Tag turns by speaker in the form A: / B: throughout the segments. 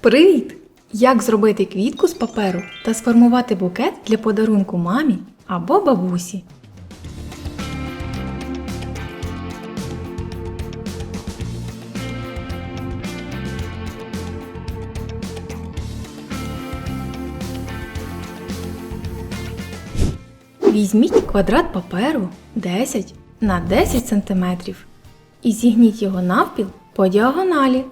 A: Привіт! Як зробити квітку з паперу та сформувати букет для подарунку мамі або бабусі? Візьміть квадрат паперу 10 на 10 см і зігніть його навпіл по діагоналі.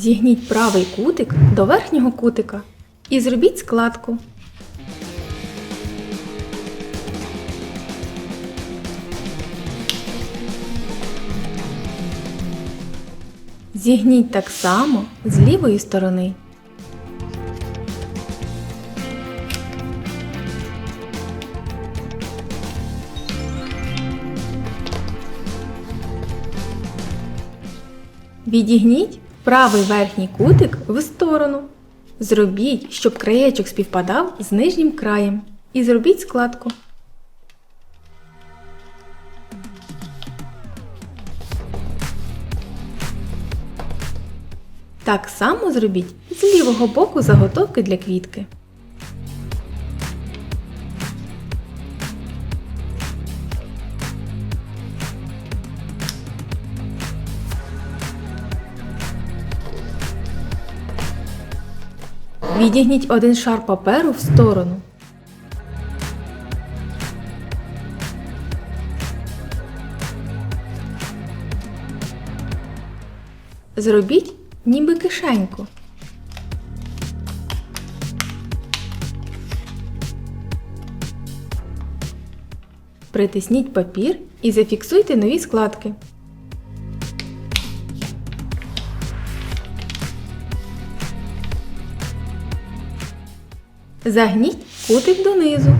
A: Зігніть правий кутик до верхнього кутика і зробіть складку. Зігніть так само з лівої сторони. Відігніть правий верхній кутик в сторону. Зробіть, щоб краєчок співпадав з нижнім краєм. І зробіть складку. Так само зробіть з лівого боку заготовки для квітки. Відігніть один шар паперу в сторону. Зробіть ніби кишеньку. Притисніть папір і зафіксуйте нові складки. Загніть кутик донизу.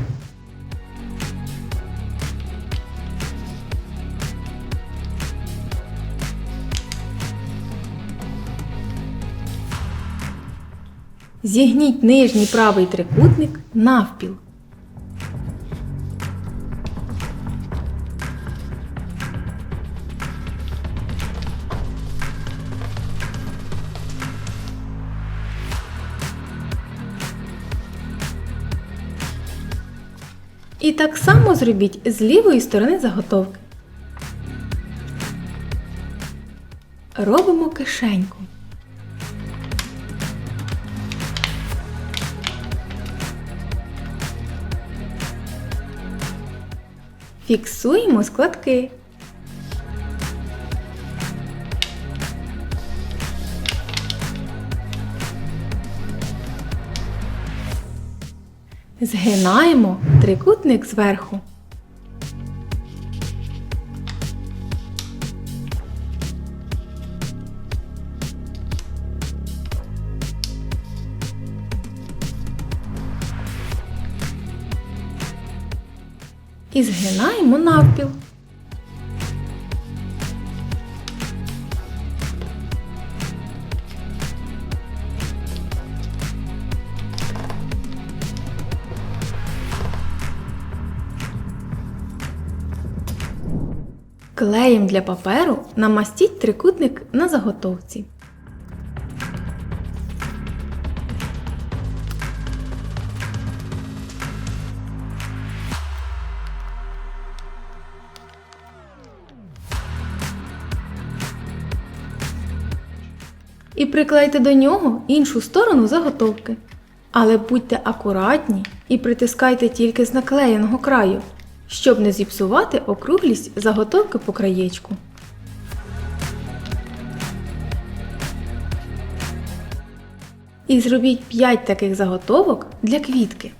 A: Зігніть нижній правий трикутник навпіл. І так само зробіть з лівої сторони заготовки. Робимо кишеньку. Фіксуємо складки. Згинаємо трикутник зверху. І згинаємо навпіл. Клеєм для паперу намастіть трикутник на заготовці. І приклейте до нього іншу сторону заготовки. Але будьте акуратні і притискайте тільки з наклеєного краю, щоб не зіпсувати округлість заготовки по краєчку. І зробіть 5 таких заготовок для квітки.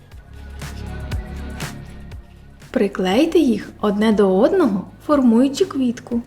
A: Приклейте їх одне до одного, формуючи квітку.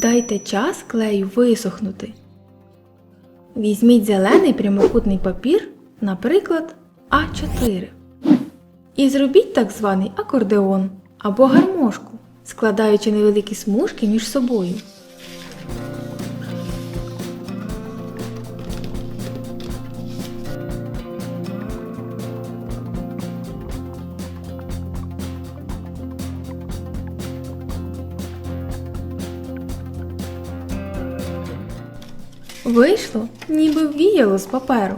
A: Дайте час клею висохнути. Візьміть зелений прямокутний папір, наприклад, А4. І зробіть так званий акордеон або гармошку, складаючи невеликі смужки між собою. Вийшло, ніби віяло з паперу.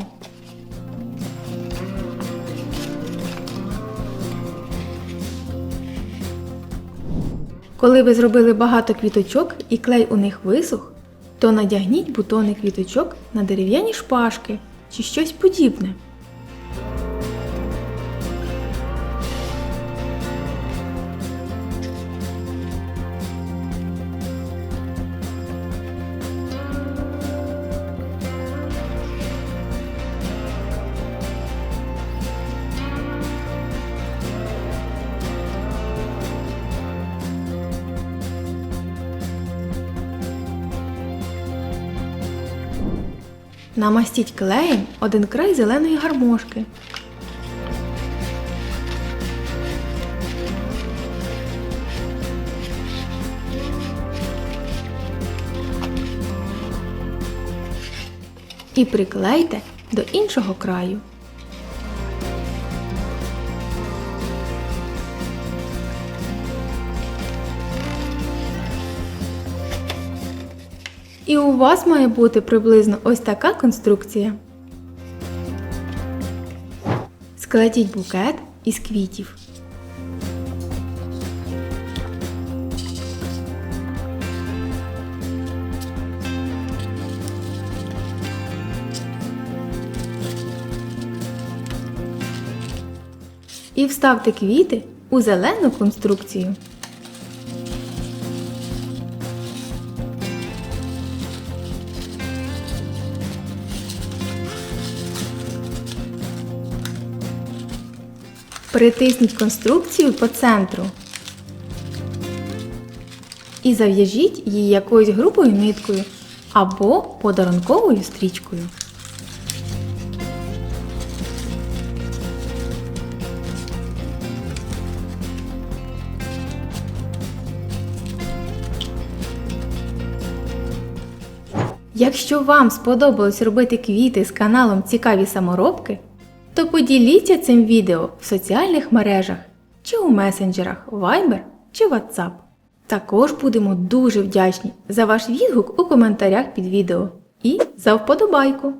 A: Коли ви зробили багато квіточок і клей у них висох, то надягніть бутони квіточок на дерев'яні шпажки чи щось подібне. Намастіть клеєм один край зеленої гармошки. І приклейте до іншого краю. І у вас має бути приблизно ось така конструкція. Складіть букет із квітів. І вставте квіти у зелену конструкцію. Притисніть конструкцію по центру і зав'яжіть її якоюсь грубою ниткою або подарунковою стрічкою. Якщо вам сподобалось робити квіти з каналом Цікаві саморобки, то поділіться цим відео в соціальних мережах чи у месенджерах Viber чи WhatsApp. Також будемо дуже вдячні за ваш відгук у коментарях під відео і за вподобайку!